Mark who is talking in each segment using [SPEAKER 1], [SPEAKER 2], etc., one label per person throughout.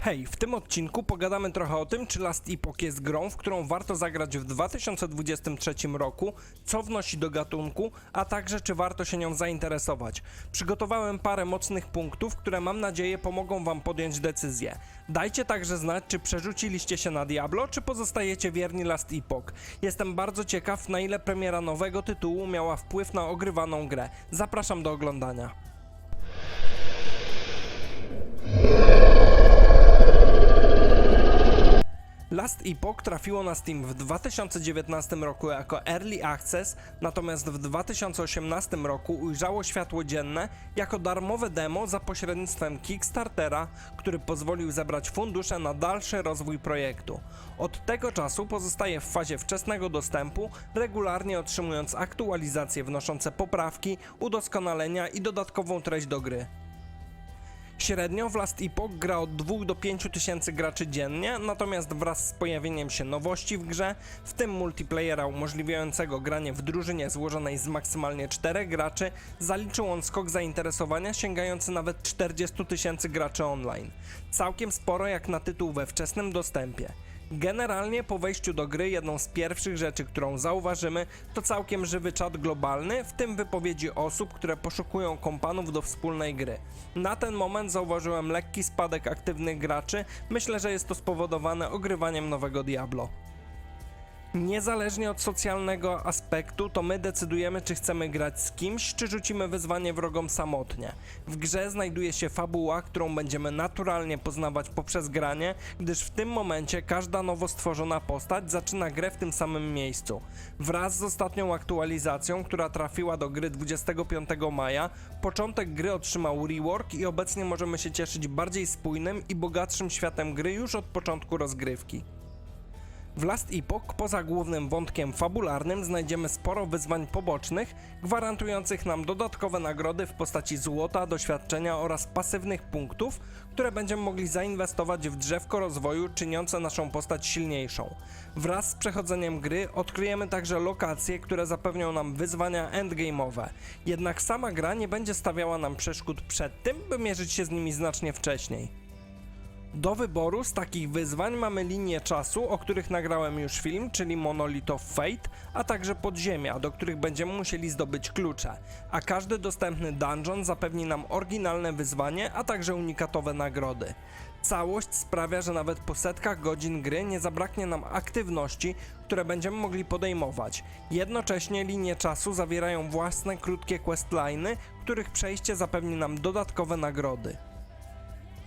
[SPEAKER 1] Hej, w tym odcinku pogadamy trochę o tym, czy Last Epoch jest grą, w którą warto zagrać w 2023 roku, co wnosi do gatunku, a także czy warto się nią zainteresować. Przygotowałem parę mocnych punktów, które mam nadzieję pomogą Wam podjąć decyzję. Dajcie także znać, czy przerzuciliście się na Diablo, czy pozostajecie wierni Last Epoch. Jestem bardzo ciekaw, na ile premiera nowego tytułu miała wpływ na ogrywaną grę. Zapraszam do oglądania. Last Epoch trafiło na Steam w 2019 roku jako Early Access, natomiast w 2018 roku ujrzało światło dzienne jako darmowe demo za pośrednictwem Kickstartera, który pozwolił zebrać fundusze na dalszy rozwój projektu. Od tego czasu pozostaje w fazie wczesnego dostępu, regularnie otrzymując aktualizacje wnoszące poprawki, udoskonalenia i dodatkową treść do gry. Średnio w Last Epoch gra od 2 do 5 tysięcy graczy dziennie, natomiast wraz z pojawieniem się nowości w grze, w tym multiplayera umożliwiającego granie w drużynie złożonej z maksymalnie 4 graczy, zaliczył on skok zainteresowania sięgający nawet 40 tysięcy graczy online. Całkiem sporo jak na tytuł we wczesnym dostępie. Generalnie po wejściu do gry jedną z pierwszych rzeczy, którą zauważymy, to całkiem żywy czat globalny, w tym wypowiedzi osób, które poszukują kompanów do wspólnej gry. Na ten moment zauważyłem lekki spadek aktywnych graczy, myślę, że jest to spowodowane ogrywaniem nowego Diablo. Niezależnie od socjalnego aspektu, to my decydujemy, czy chcemy grać z kimś, czy rzucimy wyzwanie wrogom samotnie. W grze znajduje się fabuła, którą będziemy naturalnie poznawać poprzez granie, gdyż w tym momencie każda nowo stworzona postać zaczyna grę w tym samym miejscu. Wraz z ostatnią aktualizacją, która trafiła do gry 25 maja, początek gry otrzymał rework i obecnie możemy się cieszyć bardziej spójnym i bogatszym światem gry już od początku rozgrywki. W Last Epoch poza głównym wątkiem fabularnym znajdziemy sporo wyzwań pobocznych, gwarantujących nam dodatkowe nagrody w postaci złota, doświadczenia oraz pasywnych punktów, które będziemy mogli zainwestować w drzewko rozwoju, czyniące naszą postać silniejszą. Wraz z przechodzeniem gry odkryjemy także lokacje, które zapewnią nam wyzwania endgame'owe. Jednak sama gra nie będzie stawiała nam przeszkód przed tym, by mierzyć się z nimi znacznie wcześniej. Do wyboru z takich wyzwań mamy linie czasu, o których nagrałem już film, czyli Monolith of Fate, a także podziemia, do których będziemy musieli zdobyć klucze. A każdy dostępny dungeon zapewni nam oryginalne wyzwanie, a także unikatowe nagrody. Całość sprawia, że nawet po setkach godzin gry nie zabraknie nam aktywności, które będziemy mogli podejmować. Jednocześnie linie czasu zawierają własne krótkie questliny, których przejście zapewni nam dodatkowe nagrody.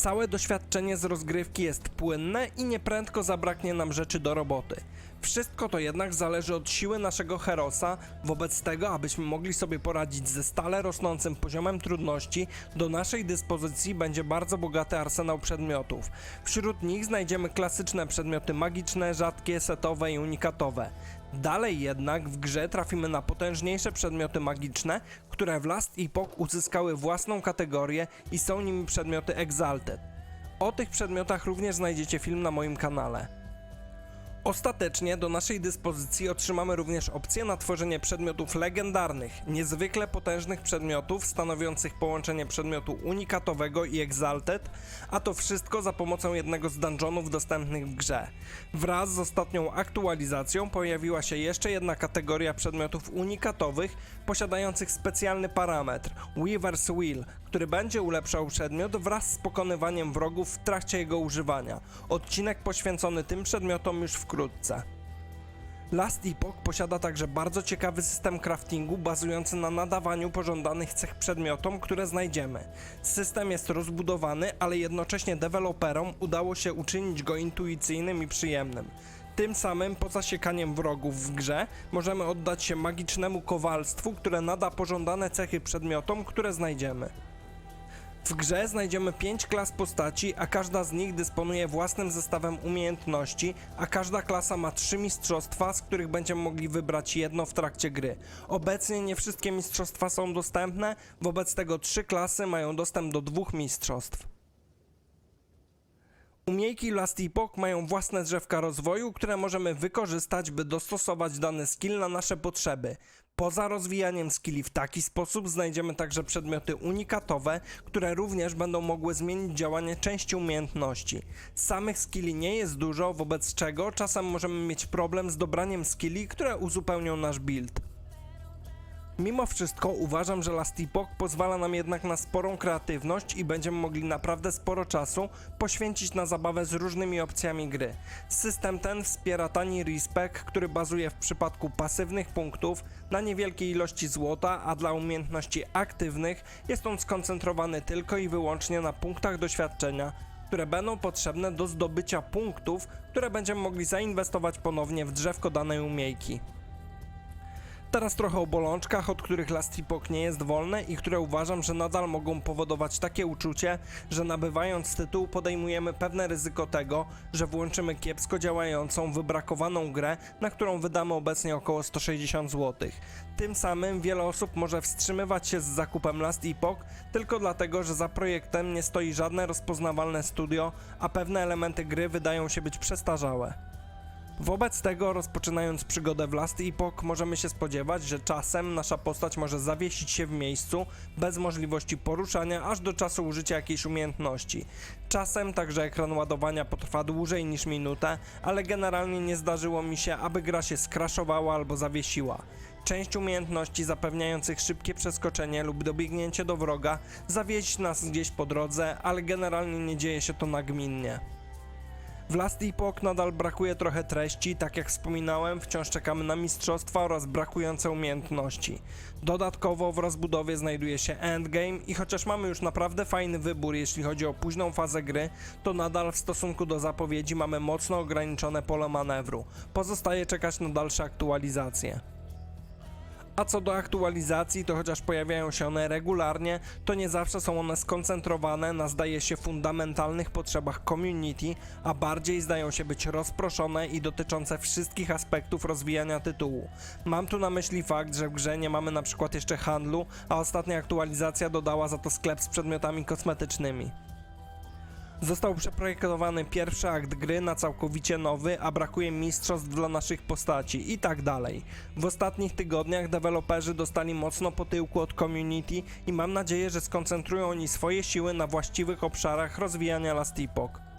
[SPEAKER 1] Całe doświadczenie z rozgrywki jest płynne i nieprędko zabraknie nam rzeczy do roboty. Wszystko to jednak zależy od siły naszego herosa, wobec tego, abyśmy mogli sobie poradzić ze stale rosnącym poziomem trudności, do naszej dyspozycji będzie bardzo bogaty arsenał przedmiotów. Wśród nich znajdziemy klasyczne przedmioty magiczne, rzadkie, setowe i unikatowe. Dalej jednak w grze trafimy na potężniejsze przedmioty magiczne, które w Last Epoch uzyskały własną kategorię i są nimi przedmioty Exalted. O tych przedmiotach również znajdziecie film na moim kanale. Ostatecznie do naszej dyspozycji otrzymamy również opcję na tworzenie przedmiotów legendarnych, niezwykle potężnych przedmiotów stanowiących połączenie przedmiotu unikatowego i exalted, a to wszystko za pomocą jednego z dungeonów dostępnych w grze. Wraz z ostatnią aktualizacją pojawiła się jeszcze jedna kategoria przedmiotów unikatowych posiadających specjalny parametr Weaver's Wheel, który będzie ulepszał przedmiot wraz z pokonywaniem wrogów w trakcie jego używania. Odcinek poświęcony tym przedmiotom już wkrótce. Last Epoch posiada także bardzo ciekawy system craftingu bazujący na nadawaniu pożądanych cech przedmiotom, które znajdziemy. System jest rozbudowany, ale jednocześnie deweloperom udało się uczynić go intuicyjnym i przyjemnym. Tym samym, poza siekaniem wrogów w grze, możemy oddać się magicznemu kowalstwu, które nada pożądane cechy przedmiotom, które znajdziemy. W grze znajdziemy 5 klas postaci, a każda z nich dysponuje własnym zestawem umiejętności, a każda klasa ma 3 mistrzostwa, z których będziemy mogli wybrać jedno w trakcie gry. Obecnie nie wszystkie mistrzostwa są dostępne, wobec tego 3 klasy mają dostęp do dwóch mistrzostw. Umiejki Last Epoch mają własne drzewka rozwoju, które możemy wykorzystać, by dostosować dany skill na nasze potrzeby. Poza rozwijaniem skilli w taki sposób znajdziemy także przedmioty unikatowe, które również będą mogły zmienić działanie części umiejętności. Samych skilli nie jest dużo, wobec czego czasem możemy mieć problem z dobraniem skilli, które uzupełnią nasz build. Mimo wszystko uważam, że Last Epoch pozwala nam jednak na sporą kreatywność i będziemy mogli naprawdę sporo czasu poświęcić na zabawę z różnymi opcjami gry. System ten wspiera tani respec, który bazuje w przypadku pasywnych punktów na niewielkiej ilości złota, a dla umiejętności aktywnych jest on skoncentrowany tylko i wyłącznie na punktach doświadczenia, które będą potrzebne do zdobycia punktów, które będziemy mogli zainwestować ponownie w drzewko danej umiejki. Teraz trochę o bolączkach, od których Last Epoch nie jest wolne i które uważam, że nadal mogą powodować takie uczucie, że nabywając tytuł podejmujemy pewne ryzyko tego, że włączymy kiepsko działającą, wybrakowaną grę, na którą wydamy obecnie około 160 zł. Tym samym wiele osób może wstrzymywać się z zakupem Last Epoch tylko dlatego, że za projektem nie stoi żadne rozpoznawalne studio, a pewne elementy gry wydają się być przestarzałe. Wobec tego, rozpoczynając przygodę w Last Epoch, możemy się spodziewać, że czasem nasza postać może zawiesić się w miejscu bez możliwości poruszania aż do czasu użycia jakiejś umiejętności. Czasem także ekran ładowania potrwa dłużej niż minutę, ale generalnie nie zdarzyło mi się, aby gra się skraszowała albo zawiesiła. Część umiejętności zapewniających szybkie przeskoczenie lub dobiegnięcie do wroga zawieść nas gdzieś po drodze, ale generalnie nie dzieje się to nagminnie. W Last Epoch nadal brakuje trochę treści, tak jak wspominałem, wciąż czekamy na mistrzostwa oraz brakujące umiejętności. Dodatkowo w rozbudowie znajduje się endgame i chociaż mamy już naprawdę fajny wybór jeśli chodzi o późną fazę gry, to nadal w stosunku do zapowiedzi mamy mocno ograniczone pole manewru. Pozostaje czekać na dalsze aktualizacje. A co do aktualizacji, to chociaż pojawiają się one regularnie, to nie zawsze są one skoncentrowane na zdaje się fundamentalnych potrzebach community, a bardziej zdają się być rozproszone i dotyczące wszystkich aspektów rozwijania tytułu. Mam tu na myśli fakt, że w grze nie mamy na przykład jeszcze handlu, a ostatnia aktualizacja dodała za to sklep z przedmiotami kosmetycznymi. Został przeprojektowany pierwszy akt gry na całkowicie nowy, a brakuje mistrzostw dla naszych postaci i tak dalej. W ostatnich tygodniach deweloperzy dostali mocno po tyłku od community i mam nadzieję, że skoncentrują oni swoje siły na właściwych obszarach rozwijania Last Epoch.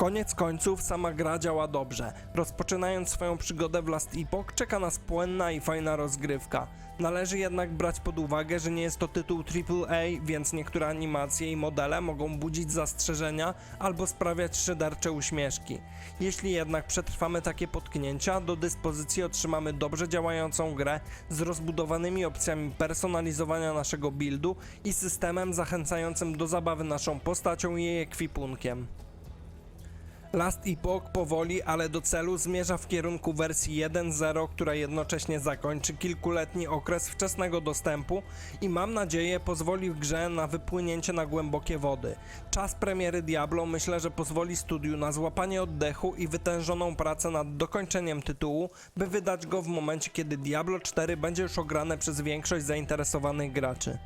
[SPEAKER 1] Koniec końców sama gra działa dobrze. Rozpoczynając swoją przygodę w Last Epoch czeka nas płynna i fajna rozgrywka. Należy jednak brać pod uwagę, że nie jest to tytuł AAA, więc niektóre animacje i modele mogą budzić zastrzeżenia albo sprawiać szydercze uśmieszki. Jeśli jednak przetrwamy takie potknięcia, do dyspozycji otrzymamy dobrze działającą grę z rozbudowanymi opcjami personalizowania naszego buildu i systemem zachęcającym do zabawy naszą postacią i jej ekwipunkiem. Last Epoch powoli, ale do celu zmierza w kierunku wersji 1.0, która jednocześnie zakończy kilkuletni okres wczesnego dostępu i mam nadzieję pozwoli w grze na wypłynięcie na głębokie wody. Czas premiery Diablo myślę, że pozwoli studiu na złapanie oddechu i wytężoną pracę nad dokończeniem tytułu, by wydać go w momencie, kiedy Diablo 4 będzie już ograne przez większość zainteresowanych graczy.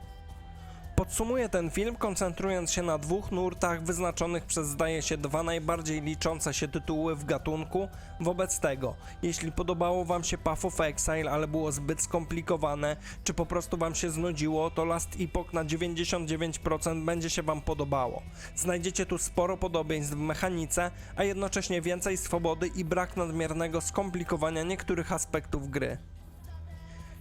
[SPEAKER 1] Podsumuję ten film koncentrując się na dwóch nurtach wyznaczonych przez zdaje się dwa najbardziej liczące się tytuły w gatunku. Wobec tego, jeśli podobało wam się Path of Exile, ale było zbyt skomplikowane, czy po prostu wam się znudziło, to Last Epoch na 99% będzie się wam podobało. Znajdziecie tu sporo podobieństw w mechanice, a jednocześnie więcej swobody i brak nadmiernego skomplikowania niektórych aspektów gry.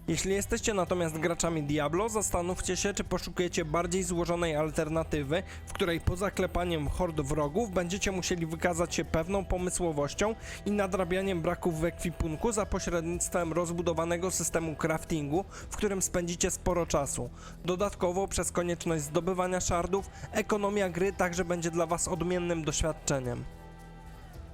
[SPEAKER 1] Jeśli jesteście natomiast graczami Diablo, zastanówcie się, czy poszukujecie bardziej złożonej alternatywy, w której poza klepaniem hord wrogów będziecie musieli wykazać się pewną pomysłowością i nadrabianiem braków w ekwipunku za pośrednictwem rozbudowanego systemu craftingu, w którym spędzicie sporo czasu. Dodatkowo przez konieczność zdobywania shardów, ekonomia gry także będzie dla Was odmiennym doświadczeniem.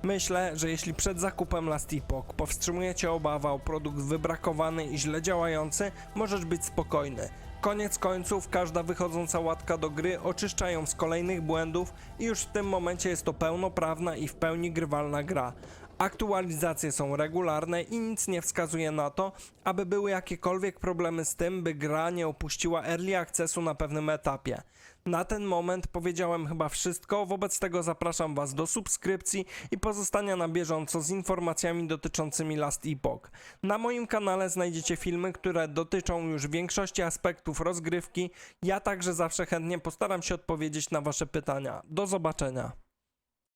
[SPEAKER 1] Myślę, że jeśli przed zakupem Last Epoch powstrzymujecie obawę o produkt wybrakowany i źle działający, możesz być spokojny. Koniec końców, każda wychodząca łatka do gry oczyszcza ją z kolejnych błędów i już w tym momencie jest to pełnoprawna i w pełni grywalna gra. Aktualizacje są regularne i nic nie wskazuje na to, aby były jakiekolwiek problemy z tym, by gra nie opuściła early accessu na pewnym etapie. Na ten moment powiedziałem chyba wszystko, wobec tego zapraszam Was do subskrypcji i pozostania na bieżąco z informacjami dotyczącymi Last Epoch. Na moim kanale znajdziecie filmy, które dotyczą już większości aspektów rozgrywki. Ja także zawsze chętnie postaram się odpowiedzieć na Wasze pytania. Do zobaczenia.